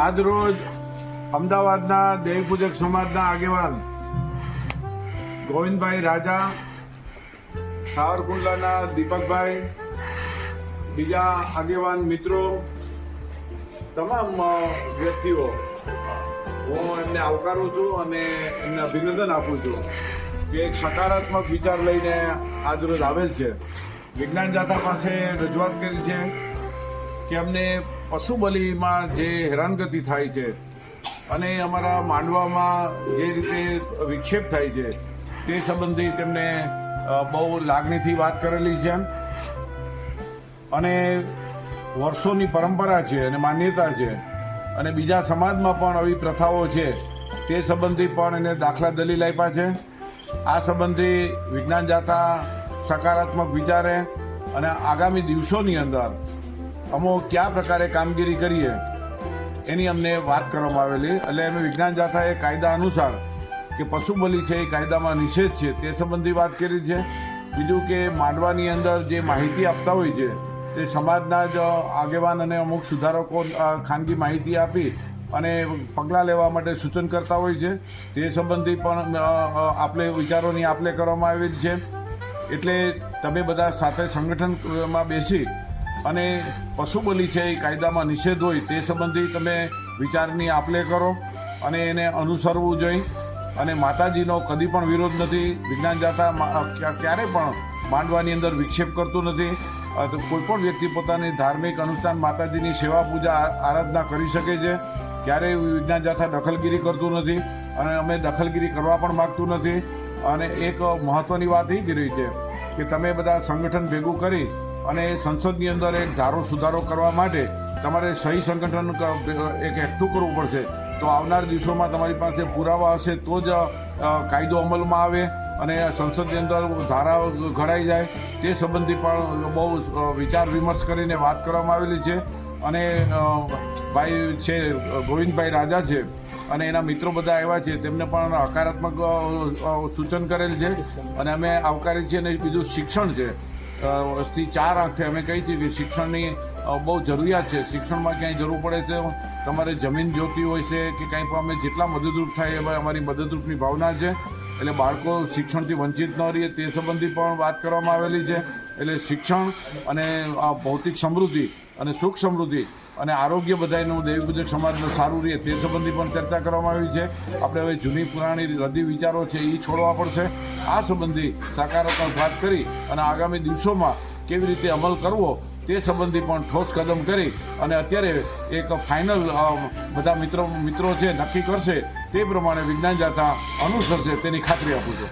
આજ રોજ અમદાવાદના દેવપૂજક સમાજના આગેવાન ગોવિંદભાઈ રાજા, સાવરકુંડલાના દીપકભાઈ, બીજા આગેવાન મિત્રો, તમામ વ્યક્તિઓ, હું એમને આવકારું છું અને એમને અભિનંદન આપું છું કે એક સકારાત્મક વિચાર લઈને આજરોજ આવેલ છે. વિજ્ઞાન જાતા પાસે રજૂઆત કરી છે કે અમને પશુ બલીમાં જે હેરાનગતિ થાય છે અને અમારા માંડવામાં જે રીતે વિક્ષેપ થાય છે, તે સંબંધી તેમને બહુ લાગણીથી વાત કરેલી છે. અને વર્ષોની પરંપરા છે અને માન્યતા છે અને બીજા સમાજમાં પણ આવી પ્રથાઓ છે, તે સંબંધી પણ એને દાખલા દલીલ આપ્યા છે. આ સંબંધી વિજ્ઞાન જાતા સકારાત્મક વિચારે અને આગામી દિવસોની અંદર અમો કયા પ્રકારે કામગીરી કરીએ એની અમને વાત કરવામાં આવેલી. એટલે અમે વિજ્ઞાન જાથાએ કાયદા અનુસાર કે પશુ બલિ છે એ કાયદામાં નિષેધ છે તે સંબંધી વાત કરી છે. બીજું કે માંડવાની અંદર જે માહિતી આપતા હોય છે તે સમાજના જ આગેવાન અને અમુક સુધારકો ખાનગી માહિતી આપી અને પગલાં લેવા માટે સૂચન કરતા હોય છે. તે સંબંધી પણ અ, વિચારોની આપલે કરવામાં આવેલી છે. એટલે તમે બધા સાથે સંગઠનમાં બેસી અને પશુ બલિ છે એ કાયદામાં નિષેધ હોય તે સંબંધી તમે વિચારની આપલે કરો અને એને અનુસરવું જોઈએ. અને માતાજીનો કદી પણ વિરોધ નથી વિજ્ઞાન જાતા ક્યારે પણ માંડવાની અંદર વિક્ષેપ કરતું નથી. કોઈ પણ વ્યક્તિ પોતાની ધાર્મિક અનુષ્ઠાન માતાજીની સેવા પૂજા આરાધના કરી શકે છે. ક્યારેય વિજ્ઞાન જાથા દખલગીરી કરતું નથી અને અમે દખલગીરી કરવા પણ માગતું નથી. અને એક મહત્ત્વની વાત એ જ રહી છે કે તમે બધા સંગઠન ભેગું કરી અને સંસદની અંદર એક ધારો સુધારો કરવા માટે તમારે સહી સંગઠન એક એકઠું કરવું પડશે. તો આવનાર દિવસોમાં તમારી પાસે પુરાવા હશે તો જ કાયદો અમલમાં આવે અને સંસદની અંદર ધારા ઘડાઈ જાય. તે સંબંધી પણ બહુ વિચાર વિમર્શ કરીને વાત કરવામાં આવેલી છે. અને ભાઈ છે, ગોવિંદભાઈ રાજા છે. અને એના મિત્રો બધા આવ્યા છે, તેમને પણ હકારાત્મક સૂચન કરેલ છે. અને અમે આવકારી છીએ અને બીજું શિક્ષણ છે. થી ચાર આંખે અમે કહી છીએ કે શિક્ષણની બહુ જરૂરિયાત છે. શિક્ષણમાં ક્યાંય જરૂર પડે છે તમારે જમીન જોતી હોય છે કે કાંઈ પણ, અમે જેટલા મદદરૂપ થાય એમાં અમારી મદદરૂપની ભાવના છે. એટલે બાળકો શિક્ષણથી વંચિત ન રહે તે સંબંધી પણ વાત કરવામાં આવેલી છે. એટલે શિક્ષણ અને આ ભૌતિક સમૃદ્ધિ અને સુખ સમૃદ્ધિ અને આરોગ્ય બધાયનું દેવીપૂજક સમાજનું સારું રહે, તે સંબંધી પણ ચર્ચા કરવામાં આવી છે. આપણે હવે જૂની પુરાણી રદી વિચારો છે એ છોડવા પડશે. આ સંબંધી સકારાત્મક વાત કરી અને આગામી દિવસોમાં કેવી રીતે અમલ કરવો તે સંબંધી પણ ઠોસ કદમ કરી અને અત્યારે એક ફાઇનલ બધા મિત્રો મિત્રો છે નક્કી કરશે તે પ્રમાણે વિજ્ઞાન જાતા અનુસરશે તેની ખાતરી આપું છું.